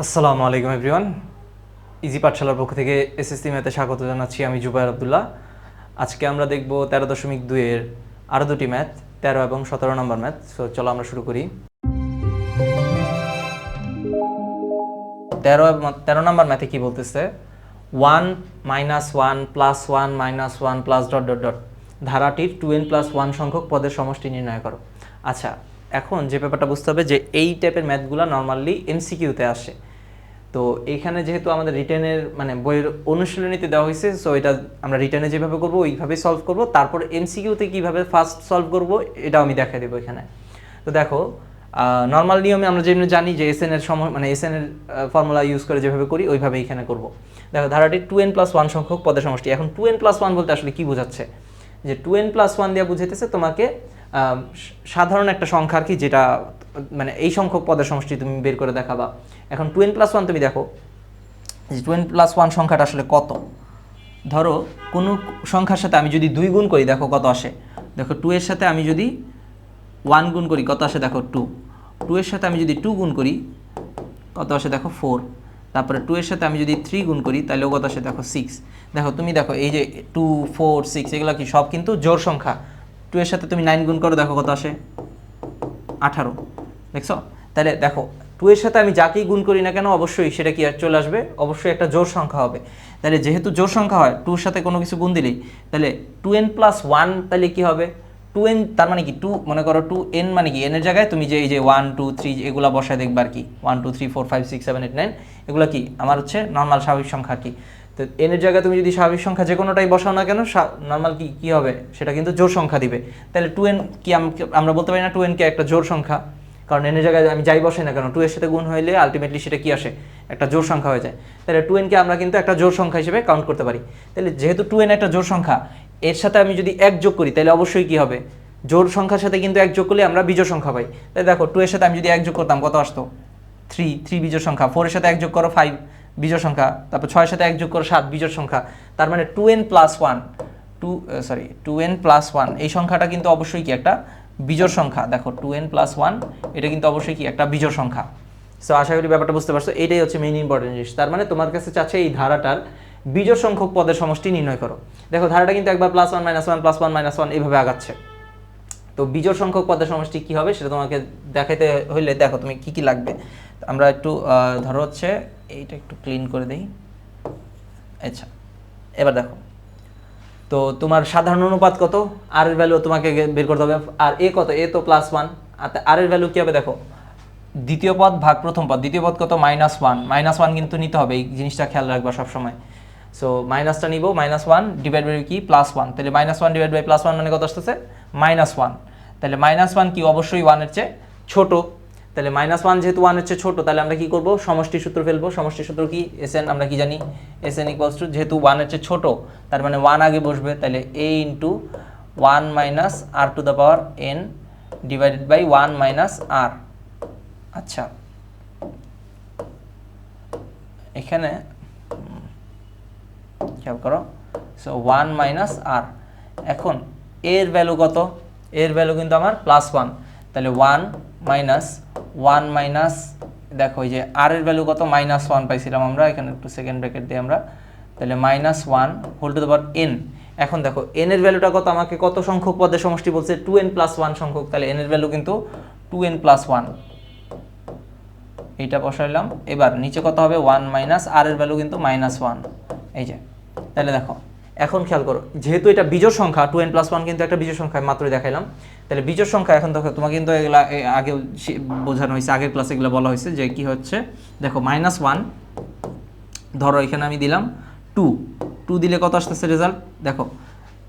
আসসালামু আলাইকুম everyone easy পাঠশালার পক্ষ থেকে এসএসসি ম্যাথে স্বাগত জানাচ্ছি আমি জুবাইর আবদুল্লাহ। আজকে আমরা দেখব তেরো দশমিক দুইয়ের আরও দুটি ম্যাথ তেরো এবং সতেরো নম্বর ম্যাথ সো চলো আমরা শুরু করি। তেরো তেরো নম্বর ম্যাথে কি বলতেছে? One minus one plus one minus one plus dot dot dot ধারাটির two n plus one সংখ্যক পদের সমষ্টি নির্ণয় করো। আচ্ছা এখন যে ব্যাপারটা বুঝতে হবে যে এই টাইপের ম্যাথগুলো নর্মালি এমসিকিউতে আসে। তো এখানে যেহেতু আমাদের রিটার্নের মানে বইয়ের অনুশীলনীতে দেওয়া হয়েছে সো এটা আমরা রিটার্নে যেভাবে করব, ওইভাবেই সলভ করব। তারপর এমসিকিউতে কীভাবে ফার্স্ট সলভ করব, এটাও আমি দেখাই দেবো এখানে। তো দেখো নর্মাল নিয়মে আমরা যেমনি জানি যে এস এর সময় মানে এস এর ফর্মুলা ইউজ করে যেভাবে করি, ওইভাবে এখানে করব। দেখো, ধারাটি টু এন প্লাস ওয়ান সংখ্যক পদের সমষ্টি। এখন টু এন প্লাস ওয়ান বলতে আসলে কি বোঝাচ্ছে? যে টু এন প্লাস ওয়ান দিয়ে বুঝাইতেছে তোমাকে সাধারণ একটা সংখ্যা আর কি যেটা মানে এই সংখ্যক পদের সমষ্টি তুমি বের করে দেখাবা। এখন টু এন প্লাস ওয়ান তুমি দেখো, যে টু এন প্লাস ওয়ান সংখ্যাটা আসলে কত? ধরো, কোনো সংখ্যার সাথে আমি যদি দুই গুণ করি, দেখো কত আসে? দেখো টু এর সাথে আমি যদি ওয়ান গুণ করি, কত আসে? দেখো টু টু এর সাথে আমি যদি টু গুণ করি, কত আসে? দেখো ফোর তারপরে টু এর সাথে আমি যদি থ্রি গুণ করি তাহলেও কত আসে? দেখো সিক্স দেখো তুমি দেখো, এই যে টু ফোর সিক্স এগুলো কি? সব কিন্তু জোর সংখ্যা। টু এর সাথে তুমি নাইন গুণ করো, দেখো কত আসে? আঠারো। দেখছ? তাহলে দেখো টু এর সাথে আমি যাকেই গুণ করি না কেন, অবশ্যই সেটা কি আর চলে আসবে? অবশ্যই একটা জোর সংখ্যা হবে। তাহলে যেহেতু জোর সংখ্যা হয় টুর সাথে কোনো কিছু গুণ দিলেই, তাহলে টু এন প্লাস ওয়ান তাহলে কি হবে? টু এন তার মানে কি? টু মনে করো টু এন মানে কি? এনের জায়গায় তুমি যে এই যে ওয়ান টু থ্রি এগুলো বসায় দেখবে আর কি। One two three four five six seven eight nine এগুলো কি? আমার হচ্ছে নর্মাল স্বাভাবিক সংখ্যা কি। তো এনের জায়গায় তুমি যদি স্বাভাবিক সংখ্যা যে কোনোটাই বসাও না কেন নর্মাল কি, কী হবে? সেটা কিন্তু জোর সংখ্যা দিবে। তাহলে টু এন কি আম- আমরা বলতে পারি না টু এন কে একটা জোর সংখ্যা, কারণ এনের জায়গায় আমি যাই বসাই না কেন টু এর সাথে গুণ হইলে আলটিমেটলি সেটা কি আসে? একটা জোর সংখ্যা হয়ে যায়। তাহলে টু এনকে আমরা কিন্তু একটা জোর সংখ্যা হিসেবে কাউন্ট করতে পারি। তাহলে যেহেতু টু এন একটা জোর সংখ্যা, এর সাথে আমি যদি এক যোগ করি, তাহলে অবশ্যই কি হবে? জোর সংখ্যার সাথে কিন্তু এক যোগ করলে আমরা বিজোড় সংখ্যা পাই। তাই দেখো টু এর সাথে আমি যদি এক যোগ করতাম, কত আসতো? থ্রি থ্রি বিজোড় সংখ্যা ফোরের সাথে এক যোগ করো ফাইভ বিজোড় সংখ্যা, তারপর ছয়ের সাথে এক যোগ করে সাত, বিজোড় সংখ্যা, তার মানে two n plus one two sorry two n plus one এই সংখ্যাটা কিন্তু অবশ্যই কি একটা বিজোড় সংখ্যা, দেখো টু এন প্লাস ওয়ান এটা কিন্তু অবশ্যই কি একটা বিজোড় সংখ্যা। সো আশা করি ব্যাপারটা বুঝতে পারছ, এটাই হচ্ছে মেইন ইম্পর্টেন্ট জিনিস, তার মানে তোমার কাছে চাচ্ছে এই ধারাটার বিজোড় সংখ্যক পদের সমষ্টি নির্ণয় করো। দেখো, ধারাটা কিন্তু একবার plus one minus one plus one minus one এইভাবে আগাচ্ছে। তো বিজোড় সংখ্যক পদের সমষ্টি কি হবে, সেটা তোমাকে দেখাতে হইলে দেখো তুমি কি কি লাগবে। আমরা একটু ধরো হচ্ছে এইটা একটু ক্লিন করে দেই। আচ্ছা এবার দেখো। তো তোমার সাধারণ অনুপাত কত? আর এর ভ্যালু তোমাকে বের করতে হবে। আর এ কত? এ তো প্লাস ওয়ান আর এর ভ্যালু কী হবে দেখো? দ্বিতীয় পদ ভাগ প্রথম পদ। দ্বিতীয় পদ কত? মাইনাস ওয়ান মাইনাস ওয়ান কিন্তু নিতে হবে। এই জিনিসটা খেয়াল রাখবা সবসময়। সো মাইনাসটা নিব। মাইনাস ওয়ান ডিভাইড বাই কি? প্লাস ওয়ান তাহলে minus one divide by plus one মানে কত আসতেছে? মাইনাস ওয়ান তাহলে মাইনাস ওয়ান কি? অবশ্যই ওয়ানের চেয়ে ছোট। তাহলে মাইনাস ওয়ান যেহেতু ওয়ান হচ্ছে ছোট, তাহলে আমরা কি করব? সমষ্টি সূত্র ফেলব। সমষ্টি সূত্র কি? এস এন আমরা কি জানি? এস এন ইকুয়ালস টু যেহেতু ওয়ান হচ্ছে ছোট, তার মানে ওয়ান আগে বসবে। তাহলে a into one minus r to the power n divided by one minus r আচ্ছা। এখানে খেয়াল করো। সো ওয়ান মাইনাস আর এখন, এর ভ্যালু কত? এর ভ্যালু কিন্তু আমার প্লাস ওয়ান তাহলে ওয়ান মাইনাস ওয়ান মাইনাস দেখো এই যে আর এর ভ্যালু কত? মাইনাস ওয়ান পাইছিলাম আমরা, এখানে একটু সেকেন্ড ব্র্যাকেট দিই আমরা। তাহলে minus one whole to the power n এখন দেখো এন এর ভ্যালুটা কত? আমাকে কত সংখ্যক পদের সমষ্টি বলছে? টু এন প্লাস ওয়ান সংখ্যক। তাহলে এন এর ভ্যালু কিন্তু টু এন প্লাস ওয়ান এইটা বসাইলাম এবার নিচে কত হবে? ওয়ান মাইনাস আর এর ভ্যালু কিন্তু মাইনাস ওয়ান এই যে, তাহলে দেখো এখন খেয়াল করো, যেহেতু এটা বিজোড় সংখ্যা টু এন প্লাস ওয়ান কিন্তু একটা বিজোড় সংখ্যা, মাত্রই দেখাইলাম। তাহলে বিজোড় সংখ্যা, এখন দেখো, তোমাকে কিন্তু এগুলা আগে বোঝানো হয়েছে, আগের ক্লাসে এগুলো বলা হয়েছে যে কি হচ্ছে, দেখো মাইনাস ওয়ান ধরো, এখানে আমি দিলাম টু টু দিলে কত আসতেছে রেজাল্ট দেখো,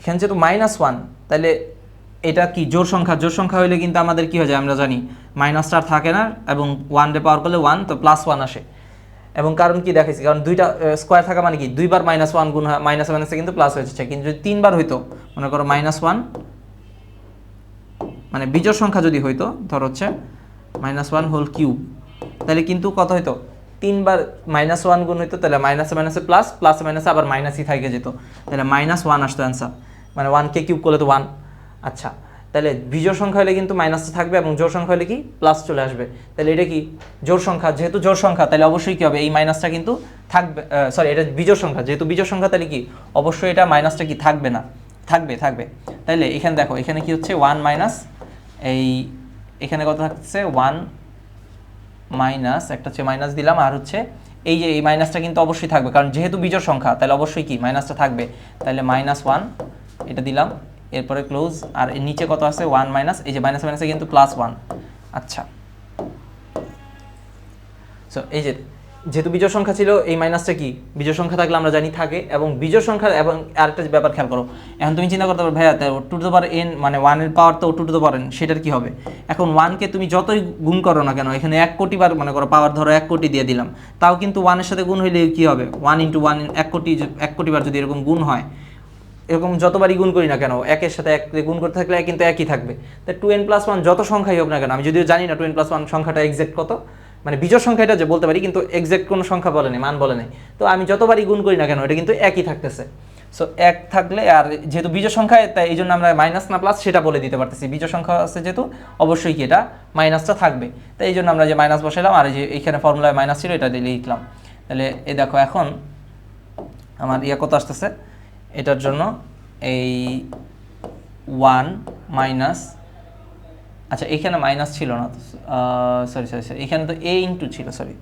এখানে যেহেতু মাইনাস ওয়ান তাহলে এটা কি জোর সংখ্যা? জোর সংখ্যা হইলে কিন্তু আমাদের কি হয়ে যায়, আমরা জানি মাইনাসটা থাকে না, এবং ওয়ান ডে পাওয়ার করলে ওয়ান তো প্লাস ওয়ান আসে। এবং কারণ কি দেখাইছি? কারণ দুইটা স্কোয়ার থাকা মানে কি? দুইবার মাইনাস ওয়ান গুণ হয় মাইনাস মাইনাসে কিন্তু প্লাস হয়েছে। কিন্তু যদি তিনবার হইতো, মনে করো মাইনাস ওয়ান মানে বিজোড় সংখ্যা যদি হইতো, ধর হচ্ছে মাইনাস ওয়ান হোল কিউব তাহলে কিন্তু কত হইতো? তিনবার মাইনাস ওয়ান গুণ হইতো, তাহলে মাইনাসে মাইনাসে প্লাস প্লাসে মাইনাসে আবার মাইনাসই থাকে যেত। তাহলে মাইনাস ওয়ান আসতো অ্যান্সার মানে ওয়ানকে কিউব করলে তো ওয়ান আচ্ছা। তাহলে বিজোড় সংখ্যা হলে কিন্তু মাইনাসটা থাকবে এবং জোর সংখ্যা হলে কি? প্লাস চলে আসবে। তাহলে এটা কি? জোর সংখ্যা, যেহেতু জোর সংখ্যা, তাহলে অবশ্যই কি হবে? এই মাইনাসটা কিন্তু থাকবে সরি এটা বিজোড় সংখ্যা। যেহেতু বিজোড় সংখ্যা, তাহলে কি? অবশ্যই এটা মাইনাসটা কি? থাকবে না। থাকবে থাকবে। তাহলে এখানে দেখো, এখানে কি হচ্ছে? ওয়ান মাইনাস এই এখানে কত থাকছে? ওয়ান মাইনাস একটা হচ্ছে মাইনাস দিলাম, আর হচ্ছে এই যে এই মাইনাসটা কিন্তু অবশ্যই থাকবে। কারণ যেহেতু বিজোড় সংখ্যা, তাহলে অবশ্যই কি? মাইনাসটা থাকবে। তাহলে মাইনাস ওয়ান এটা দিলাম। এরপরে ক্লোজ আর এর নিচে কত আছে? ওয়ান মাইনাস এই যে মাইনাস মাইনাসে কিন্তু প্লাস ওয়ান আচ্ছা। সো এই যে, যেহেতু বিজোড় সংখ্যা ছিল, এই মাইনাসটা কি? বিজোড় সংখ্যা থাকলে আমরা জানি থাকে, এবং বিজোড় সংখ্যা, এবং আরেকটা ব্যাপার খেয়াল করো, এখন তুমি চিন্তা করতে পারো, ভাইয়া টু টু পাওয়ার এন মানে ওয়ানের পাওয়ার তো টু টু পাওয়ার এন সেটার কি হবে? এখন ওয়ানকে তুমি যতই গুণ করো না কেন, এখানে এক কোটি বার, মনে করো পাওয়ার ধরো এক কোটি দিয়ে দিলাম, তাও কিন্তু ওয়ানের সাথে গুণ হইলে কি হবে? ওয়ান ইন্টু ওয়ান এক কোটি এক কোটি বার যদি এরকম গুণ হয় এরকম যতবারই গুণ করি না কেন, একের সাথে এক গুণ করতে থাকলে কিন্তু একই থাকবে। তা টু এন প্লাস ওয়ান যত সংখ্যাই হোক না কেন, আমি যদিও জানি না টু এন প্লাস ওয়ান সংখ্যাটা এক্সাক্ট কত মানে বিজোড় সংখ্যাটা যে বলতে পারি, কিন্তু এক্সাক্ট কোনো সংখ্যা বলে নেই, মান বলে নেই। তো আমি যতবারই গুণ করি না কেন, এটা কিন্তু একই থাকতেছে। সো এক থাকলে আর যেহেতু বিজোড় সংখ্যায় তাই এই জন্য আমরা মাইনাস না প্লাস সেটা বলে দিতে পারতেছি। বিজোড় সংখ্যা আছে যেহেতু, অবশ্যই কি এটা মাইনাসটা থাকবে। তাই এই জন্য আমরা যে মাইনাস বসাইলাম, আর যে এইখানে ফর্মুলায় মাইনাস ছিল, এটা দিয়ে লিখলাম। তাহলে এ দেখো এখন আমার ইয়ে কত আসতেছে? এটার জন্য এই ওয়ান মাইনাস আচ্ছা এখানে মাইনাস ছিল না সরি সরি সরি এখানে তো এ ইন্টু ছিল সরি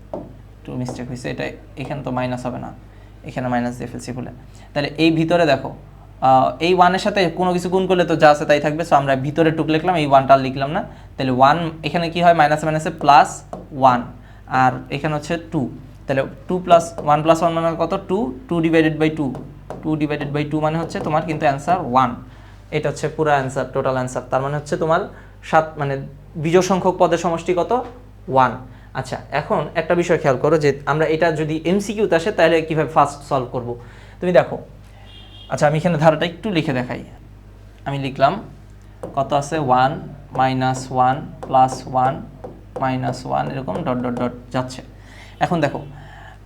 টু মিস্টেক হয়েছে, এটা এখানে তো মাইনাস হবে না, এখানে মাইনাস দিয়ে ফেলছি বলে তাহলে এই ভিতরে দেখো এই ওয়ানের সাথে কোনো কিছু গুণ করলে তো যা আছে তাই থাকবে সো আমরা ভিতরে টুক লিখলাম, এই ওয়ানটা লিখলাম না। তাহলে ওয়ান এখানে কি হয় মাইনাস মাইনাসে প্লাস ওয়ান আর এখানে হচ্ছে টু তাহলে two plus one plus one মানে কত? Two two divided by two two divided by two মানে হচ্ছে তোমার কিন্তু অ্যান্সার ওয়ান এটা হচ্ছে পুরো অ্যান্সার টোটাল অ্যান্সার তার মানে হচ্ছে তোমার সাত মানে বিজোড় সংখ্যক পদের সমষ্টি কত? ওয়ান আচ্ছা এখন একটা বিষয় খেয়াল করো যে আমরা এটা যদি এমসিকিউতে আসে, তাহলে কীভাবে ফার্স্ট সলভ করব? তুমি দেখো। আচ্ছা আমি এখানে ধারাটা একটু লিখে দেখাই। আমি লিখলাম, কত আছে? One minus one plus one minus one এরকম ডট ডট ডট যাচ্ছে। এখন দেখো,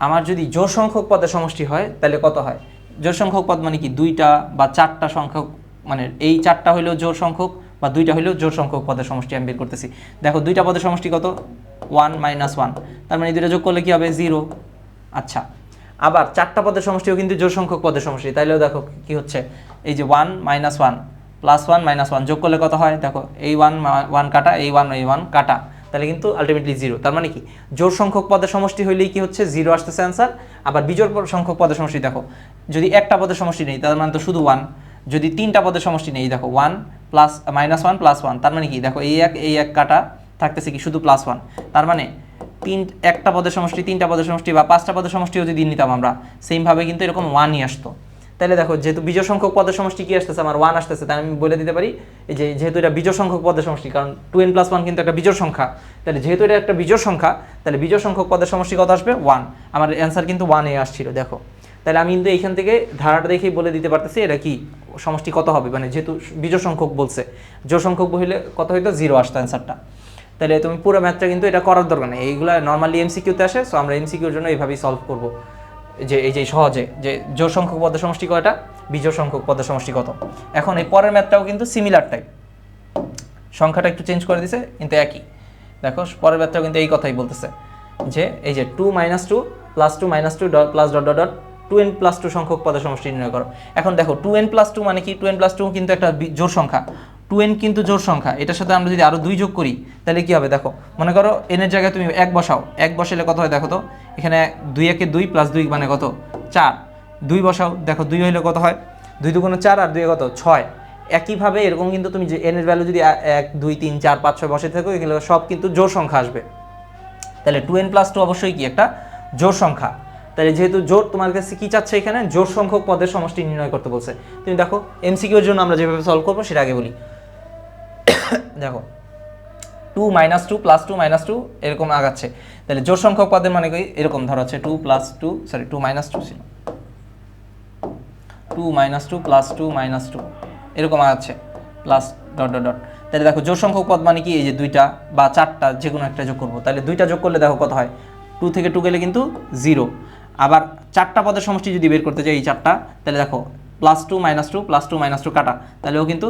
আমার যদি জোর সংখ্যক পদের সমষ্টি হয়, তাহলে কত হয়? জোর সংখ্যক পদ মানে কি? দুইটা বা চারটা সংখ্যক মানে এই চারটা হইলেও জোর সংখ্যক বা দুইটা হইলেও জোর সংখ্যক পদের সমষ্টি আমি বের করতেছি। দেখো, দুইটা পদের সমষ্টি কত? One minus one. তার মানে দুইটা যোগ করলে কি হবে? জিরো। আচ্ছা। আবার চারটা পদের সমষ্টিও কিন্তু জোর সংখ্যক পদের সমষ্টি। তাইলেও দেখো কি হচ্ছে? এই যে one minus one plus one minus one যোগ করলে কত হয়? দেখো, এই ওয়ান ওয়ান কাটা, এই ওয়ান এই ওয়ান কাটা। তাহলে কিন্তু আলটিমেটলি জিরো তার মানে কি? জোর সংখ্যক পদের সমষ্টি হইলেই কি হচ্ছে? জিরো আসতেছে অ্যান্সার আবার বিজোর সংখ্যক পদের সমষ্টি দেখো, যদি একটা পদের সমষ্টি নেই, তার মানে তো শুধু ওয়ান যদি তিনটা পদের সমষ্টি নেই, দেখো one plus minus one plus one তার মানে কি? দেখো, এই এক এই এক কাটা থাকতেছে কি? শুধু প্লাস ওয়ান তার মানে তিন, একটা পদের সমষ্টি, তিনটা পদের সমষ্টি বা পাঁচটা পদের সমষ্টিও যদি নিতাম আমরা সেমভাবে কিন্তু এরকম ওয়ানই আসতো। তাহলে দেখো, যেহেতু বিজয় সংখ্যক পদের সমষ্টি কি আসতেছে? আমার ওয়ান আসতেছে তাই আমি বলে দিতে পারি যে যেহেতু এটা বিজয় সংখ্যক পদের সমষ্টি, কারণ টু এন প্লাস ওয়ান কিন্তু একটা বিজোড় সংখ্যা, তাহলে যেহেতু এটা একটা বিজোড় সংখ্যা, তাহলে বিজয় সংখ্যক পদের সমষ্টি কত আসবে? ওয়ান আমার অ্যান্সার কিন্তু ওয়ানে আসছিল, দেখো। তাহলে আমি কিন্তু এইখান থেকে ধারাটা দেখেই বলে দিতে পারতেছি, এটা কি? সমষ্টি কত হবে? মানে যেহেতু বিজয় সংখ্যক বলছে জোর সংখ্যক হইলে কত হইতো? জিরো আসতো অ্যান্সারটা তাহলে তুমি পুরো ম্যাথটা কিন্তু এটা করার দরকার নেই, এইগুলো নর্মালি এমসিকিউতে আসে সো আমরা এমসিকিউর জন্য এইভাবেই সলভ করব। যে এই যে সহজে, যে জোর সংখ্যক পদের সমষ্টি কয়টা? বিজোড় সংখ্যক পদের সমষ্টি কত? এখন এই পরের ম্যাথটাও কিন্তু সিমিলার টাইপ সংখ্যাটা একটু চেঞ্জ করে দিছে, কিন্তু একই। দেখো, পরের ম্যাথটাও কিন্তু এই কথাই বলতেছে, যে এই যে two minus two plus two minus two dot plus dot dot dot two n plus two সংখ্যক পদের সমষ্টি নির্ণয় করো। এখন দেখো টু এন প্লাস টু মানে কি? টু এন প্লাস টু কিন্তু একটা জোড় সংখ্যা। টু এন কিন্তু জোড় সংখ্যা। এটার সাথে আমরা যদি আরও দুই যোগ করি, তাহলে কি হবে? দেখো, মনে করো এনের জায়গায় তুমি এক বসাও। এক বসালে কত হয় দেখো তো? এখানে দুই একে দুই প্লাস দুই মানে কত? চার। দুই বসাও। দেখো, দুই হইলে কত হয়? দুই দুগুণে চার আর দুই কত? ছয়। একইভাবে এরকম কিন্তু তুমি যে এনের ভ্যালু যদি এক, দুই, তিন, চার, পাঁচ, ছয় বসে থাকো, এগুলো সব কিন্তু জোড় সংখ্যা আসবে। তাহলে টু এন প্লাস টু অবশ্যই কি একটা? জোড় সংখ্যা। তাহলে যেহেতু জোর তোমার কাছে কি চাচ্ছে এখানে? জোর সংখ্যক পদের সমষ্টি নির্ণয় করতে বলছে। তুমি দেখো এমসিকিউর জন্য আমরা যেভাবে সলভ করব, সেটা আগে বলি। দেখো two minus two plus two minus two এরকম আগাচ্ছে। তাহলে জোর সংখ্যক পদের মানে কি? এরকম ধরো হচ্ছে two plus two sorry two minus two ছিল। Two minus two plus two minus two এরকম আগাচ্ছে প্লাস ডট ডট ডট তাহলে দেখো জোর সংখ্যক পদ মানে কি? এই যে দুইটা বা চারটা যে কোনো একটা যোগ করব। তাহলে দুইটা যোগ করলে দেখো কত হয়? টু থেকে টু গেলে কিন্তু জিরো আবার চারটা পদের সমষ্টি যদি বের করতে চাই এই চারটা, তাহলে দেখো plus two minus two plus two minus two কাটা। তাহলেও কিন্তু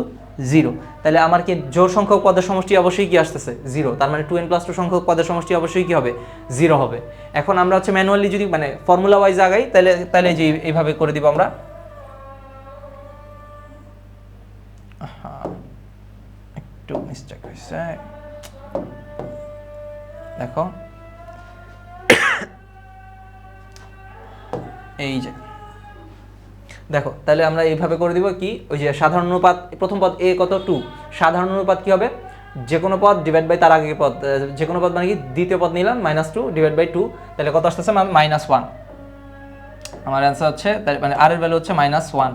জিরো তাহলে আমার কি জোর সংখ্যক পদের সমষ্টি অবশ্যই কি আসতেছে? জিরো তার মানে টু এন প্লাস টু সংখ্যক পদের সমষ্টি অবশ্যই কি হবে? জিরো হবে। এখন আমরা হচ্ছে ম্যানুয়ালি যদি মানে ফর্মুলা ওয়াইজ আগাই, তাহলে তাহলে যে এইভাবে করে দিব আমরা। একটু মিস্টেক হয়েছে। দেখো। এই যে। দেখো, তাহলে আমরা এইভাবে করে দিব কি? ওই যে সাধারণ অনুপাত, প্রথম পদ এ কত? টু। সাধারণ অনুপাত কি হবে? যে কোনো পদ ডিভাইড বাই তার আগে পদ যে কোনো পদ মানে কি? দ্বিতীয় পদ নিলাম minus two divide by two তাহলে কত আসতেছে? মাইনাস ওয়ান আমার অ্যান্সার হচ্ছে মানে আর এর ভ্যালু হচ্ছে মাইনাস ওয়ান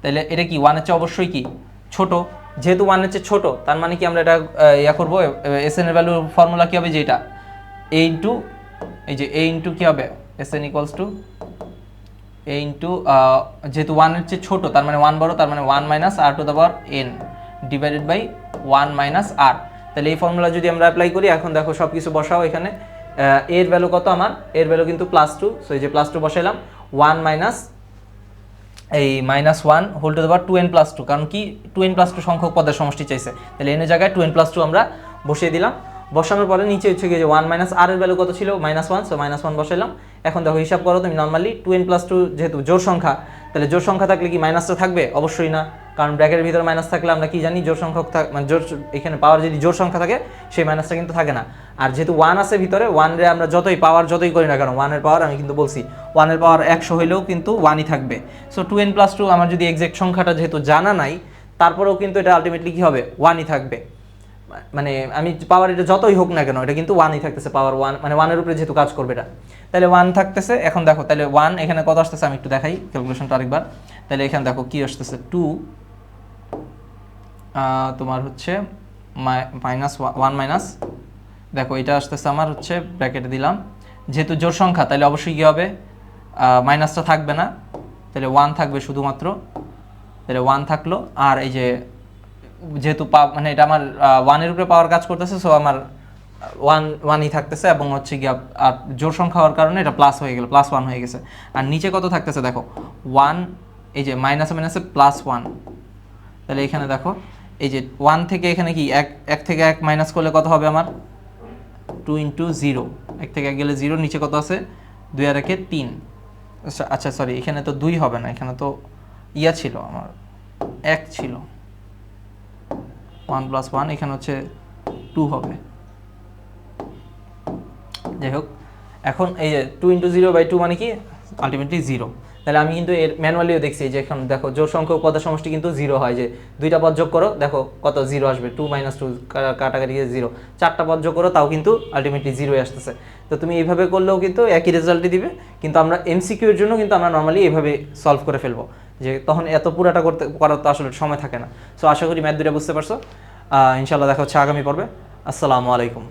তাহলে এটা কি? ওয়ানের চেয়ে অবশ্যই কি? ছোট। যেহেতু ওয়ানের চেয়ে ছোট, তার মানে কি আমরা এটা ইয়া করব? এস এন এর ভ্যালু ফর্মুলা কি হবে? যে এটা এ ইন্টু এই যে এ ইন্টু কি হবে? S n equals to a into যেহেতু ওয়ানের চেয়ে ছোটো, তার মানে ওয়ান বড়, তার মানে one minus r to the power n divided by one minus r তাহলে এই ফর্মুলা যদি আমরা অ্যাপ্লাই করি, এখন দেখো সব কিছু বসাও এখানে এর ভ্যালু কত আমার? এর ভ্যালু কিন্তু প্লাস টু সো এই যে প্লাস টু বসাইলাম ওয়ান মাইনাস এই minus one whole to the two n plus two কারণ কি? টু এন প্লাস টু সংখ্যক পদের সমষ্টি চাইছে। তাহলে এনের জায়গায় টু এন প্লাস টু আমরা বসিয়ে দিলাম। বসানোর পরে নিচে হচ্ছে গিয়ে যে ওয়ান মাইনাস আর এর ভ্যালু কত ছিল? Minus one so minus one বসাইলাম। এখন দেখো হিসাব করো তুমি normally two n plus two যেহেতু জোর সংখ্যা, তাহলে জোর সংখ্যা থাকলে কি মাইনাসটা থাকবে? অবশ্যই না। কারণ ব্র্যাকেটের ভিতরে মাইনাস থাকলে আমরা কি জানি? জোর সংখ্যক থাক মানে জোর এখানে পাওয়ার যদি জোর সংখ্যা থাকে, সেই মাইনাসটা কিন্তু থাকে না। আর যেহেতু ওয়ান আছে ভিতরে ওয়ানরে আমরা যতই পাওয়ার যতই করি না কেন ওয়ানের পাওয়ার আমি কিন্তু বলছি ওয়ানের পাওয়ার একশো হইলেও কিন্তু ওয়ানই থাকবে। So two n plus two আমার যদি এক্সাক্ট সংখ্যাটা যেহেতু জানা নাই, তারপরেও কিন্তু এটা আলটিমেটলি কী হবে? ওয়ানই থাকবে। মানে আমি পাওয়ার এটা যতই হোক না কেন, এটা কিন্তু ওয়ানই থাকতেছে পাওয়ার ওয়ান মানে ওয়ানের উপরে যেহেতু কাজ করবে এটা। তাহলে ওয়ান থাকতেছে, এখন দেখো তাহলে ওয়ান এখানে কত আসতেছে আমি একটু দেখাই ক্যালকুলেশনটা আরেকবার। তাহলে এখানে দেখো কি আসতেছে টু তোমার হচ্ছে মাইনাস ওয়ান মাইনাস দেখো এটা আসতেছে আমার হচ্ছে ব্র্যাকেটে দিলাম। যেহেতু জোর সংখ্যা তাহলে অবশ্যই কী হবে? মাইনাসটা থাকবে না। তাহলে ওয়ান থাকবে শুধুমাত্র। তাহলে ওয়ান থাকল, আর এই যে যেহেতু পা মানে এটা আমার ওয়ানের উপরে পাওয়ার কাজ করতেছে সো আমার ওয়ান ওয়ানই থাকতেছে এবং হচ্ছে গিয়া, আর জোর সংখ্যা হওয়ার কারণে এটা প্লাস হয়ে গেল প্লাস ওয়ান হয়ে গেছে। আর নিচে কত থাকতেছে দেখো ওয়ান এই যে মাইনাসে মাইনাসে প্লাস ওয়ান তাহলে এখানে দেখো, এই যে ওয়ান থেকে এখানে কি, এক এক থেকে এক মাইনাস করলে কত হবে আমার? টু ইন্টু জিরো এক থেকে এক গেলে জিরো নিচে কত আছে? দুই আর একে তিন। আচ্ছা আচ্ছা সরি এখানে তো দুই হবে না, এখানে তো ইয়া ছিল আমার, এক ছিল। ওয়ান প্লাস ওয়ান এখানে হচ্ছে টু হবে। যাই হোক, এখন এই যে two into zero by two মানে কি? আলটিমেটলি জিরো তাহলে আমি কিন্তু এর ম্যানুয়ালিও দেখছি যে এখন দেখো জোর সংখ্যক পদের সমষ্টি কিন্তু জিরো হয় যে দুইটা পদ যোগ করো, দেখো কত জিরো আসবে। টু মাইনাস টু কাটাকাটি জিরো চারটা পদ যোগ করো, তাও কিন্তু আলটিমেটলি জিরোই আসতেছে। তো তুমি এইভাবে করলেও কিন্তু একই রেজাল্টই দিবে, কিন্তু আমরা এমসিকিউ এর জন্য কিন্তু আমরা নর্মালি এইভাবে সলভ করে ফেলব। যে তখন এত পুরাটা করতে, করার তো আসলে সময় থাকে না। সো আশা করি ম্যাথ দুটা বুঝতে পারছ। ইনশাল্লাহ দেখা হচ্ছে আগামী পর্বে। আসসালামু আলাইকুম।